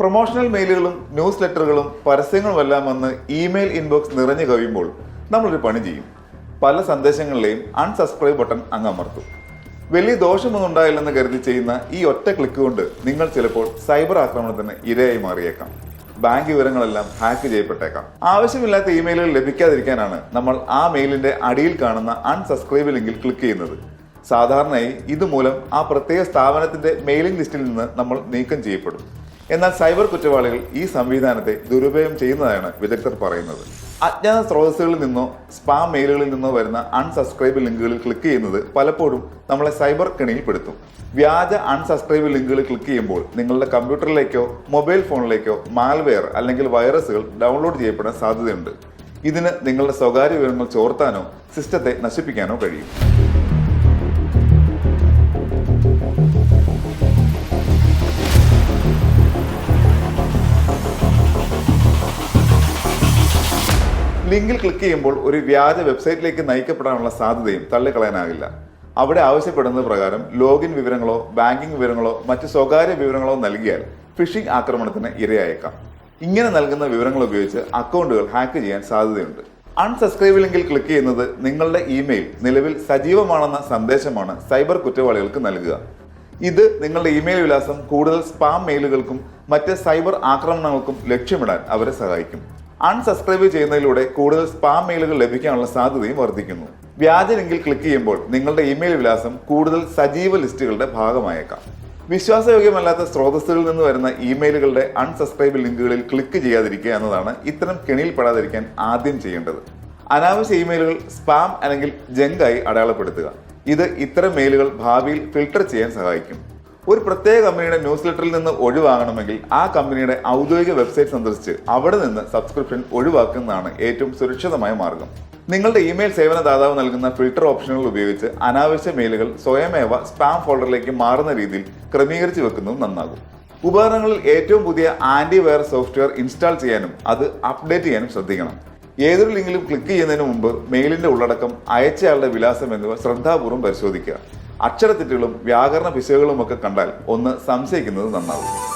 Promotional മെയിലുകളും news ലെറ്ററുകളും പരസ്യങ്ങളുമെല്ലാം വന്ന് email inbox നിറഞ്ഞു കവിയുമ്പോൾ നമ്മളൊരു പണി ചെയ്യും. പല സന്ദേശങ്ങളിലെയും അൺസബ്സ്ക്രൈബ് ബട്ടൺ അങ്ങ് അമർത്തും. വലിയ ദോഷമൊന്നും ഉണ്ടായില്ലെന്ന് കരുതി ചെയ്യുന്ന ഈ ഒറ്റ ക്ലിക്ക് കൊണ്ട് നിങ്ങൾ ചിലപ്പോൾ സൈബർ ആക്രമണത്തിന് ഇരയായി മാറിയേക്കാം. ബാങ്ക് വിവരങ്ങളെല്ലാം ഹാക്ക് ചെയ്യപ്പെട്ടേക്കാം. ആവശ്യമില്ലാത്ത ഇമെയിലുകൾ ലഭിക്കാതിരിക്കാനാണ് നമ്മൾ ആ മെയിലിന്റെ അടിയിൽ കാണുന്ന അൺസബ്സ്ക്രൈബ് ലിങ്കിൽ ക്ലിക്ക് ചെയ്യുന്നത്. സാധാരണയായി ഇതുമൂലം ആ പ്രത്യേക സ്ഥാപനത്തിന്റെ മെയിലിംഗ് ലിസ്റ്റിൽ നിന്ന് നമ്മൾ നീക്കം ചെയ്യപ്പെടും. എന്നാൽ സൈബർ കുറ്റവാളികൾ ഈ സംവിധാനത്തെ ദുരുപയോഗം ചെയ്യുന്നതാണ് വിദഗ്ധർ പറയുന്നത്. അജ്ഞാത സ്രോതസ്സുകളിൽ നിന്നോ സ്പാം മെയിലുകളിൽ നിന്നോ വരുന്ന അൺസബ്സ്ക്രൈബ് ലിങ്കുകളിൽ ക്ലിക്ക് ചെയ്യുന്നത് പലപ്പോഴും നമ്മളെ സൈബർ കെണിയിൽപ്പെടുത്തും. വ്യാജ അൺസബ്സ്ക്രൈബ് ലിങ്കുകളിൽ ക്ലിക്ക് ചെയ്യുമ്പോൾ നിങ്ങളുടെ കമ്പ്യൂട്ടറിലേക്കോ മൊബൈൽ ഫോണിലേക്കോ മാൽവെയർ അല്ലെങ്കിൽ വൈറസുകൾ ഡൗൺലോഡ് ചെയ്യപ്പെടാൻ സാധ്യതയുണ്ട്. ഇതിന് നിങ്ങളുടെ സ്വകാര്യ വിവരങ്ങൾ ചോർത്താനോ സിസ്റ്റത്തെ നശിപ്പിക്കാനോ കഴിയും. ലിങ്കിൽ ക്ലിക്ക് ചെയ്യുമ്പോൾ ഒരു വ്യാജ വെബ്സൈറ്റിലേക്ക് നയിക്കപ്പെടാനുള്ള സാധ്യതയും തള്ളിക്കളയാനാകില്ല. അവിടെ ആവശ്യപ്പെടുന്നത് പ്രകാരം ലോഗിൻ വിവരങ്ങളോ ബാങ്കിംഗ് വിവരങ്ങളോ മറ്റ് സ്വകാര്യ വിവരങ്ങളോ നൽകിയാൽ ഫിഷിംഗ് ആക്രമണത്തിന് ഇരയായേക്കാം. ഇങ്ങനെ നൽകുന്ന വിവരങ്ങൾ ഉപയോഗിച്ച് അക്കൗണ്ടുകൾ ഹാക്ക് ചെയ്യാൻ സാധ്യതയുണ്ട്. അൺസബ്സ്ക്രൈബ് ലിങ്കിൽ ക്ലിക്ക് ചെയ്യുന്നത് നിങ്ങളുടെ ഇമെയിൽ നിലവിൽ സജീവമാണെന്ന സന്ദേശമാണ് സൈബർ കുറ്റവാളികൾക്ക് നൽകുക. ഇത് നിങ്ങളുടെ ഇമെയിൽ വിലാസം കൂടുതൽ സ്പാം മെയിലുകൾക്കും മറ്റ് സൈബർ ആക്രമണങ്ങൾക്കും ലക്ഷ്യമിടാൻ അവരെ സഹായിക്കും. അൺസബ്സ്ക്രൈബ് ചെയ്യുന്നതിലൂടെ കൂടുതൽ സ്പാം മെയിലുകൾ ലഭിക്കാനുള്ള സാധ്യതയും വർദ്ധിക്കുന്നു. വ്യാജ ലിങ്കിൽ ക്ലിക്ക് ചെയ്യുമ്പോൾ നിങ്ങളുടെ ഇമെയിൽ വിലാസം കൂടുതൽ സജീവ ലിസ്റ്റുകളുടെ ഭാഗമായേക്കാം. വിശ്വാസയോഗ്യമല്ലാത്ത സ്രോതസ്സുകളിൽ നിന്ന് വരുന്ന ഇമെയിലുകളുടെ അൺസബ്സ്ക്രൈബ് ലിങ്കുകളിൽ ക്ലിക്ക് ചെയ്യാതിരിക്കുക എന്നതാണ് ഇത്തരം കെണിയിൽപ്പെടാതിരിക്കാൻ ആദ്യം ചെയ്യേണ്ടത്. അനാവശ്യ ഇമെയിലുകൾ സ്പാം അല്ലെങ്കിൽ ജങ്കായി അടയാളപ്പെടുത്തുക. ഇത് ഇത്തരം മെയിലുകൾ ഭാവിയിൽ ഫിൽട്ടർ ചെയ്യാൻ സഹായിക്കും. ഒരു പ്രത്യേക കമ്പനിയുടെ ന്യൂസ് ലെറ്ററിൽ നിന്ന് ഒഴിവാകണമെങ്കിൽ ആ കമ്പനിയുടെ ഔദ്യോഗിക വെബ്സൈറ്റ് സന്ദർശിച്ച് അവിടെ നിന്ന് സബ്സ്ക്രിപ്ഷൻ ഒഴിവാക്കുന്നതാണ് ഏറ്റവും സുരക്ഷിതമായ മാർഗം. നിങ്ങളുടെ ഇമെയിൽ സേവനദാതാവ് നൽകുന്ന ഫിൽട്ടർ ഓപ്ഷനുകൾ ഉപയോഗിച്ച് അനാവശ്യ മെയിലുകൾ സ്വയമേവ സ്പാം ഫോൾഡറിലേക്ക് മാറുന്ന രീതിയിൽ ക്രമീകരിച്ചു വെക്കുന്നതും നന്നാകും. ഉപകരണങ്ങളിൽ ഏറ്റവും പുതിയ ആന്റിവൈറസ് സോഫ്റ്റ്വെയർ ഇൻസ്റ്റാൾ ചെയ്യാനും അത് അപ്ഡേറ്റ് ചെയ്യാനും ശ്രദ്ധിക്കണം. ഏതൊരു ലിങ്കിലും ക്ലിക്ക് ചെയ്യുന്നതിന് മുമ്പ് മെയിലിന്റെ ഉള്ളടക്കം അയച്ചയാളുടെ വിലാസം എന്നിവ ശ്രദ്ധാപൂർവം പരിശോധിക്കുക. അക്ഷരത്തെറ്റുകളും വ്യാകരണ പിശകുകളും ഒക്കെ കണ്ടാൽ ഒന്ന് സംശയിക്കുന്നത് നന്നാവും.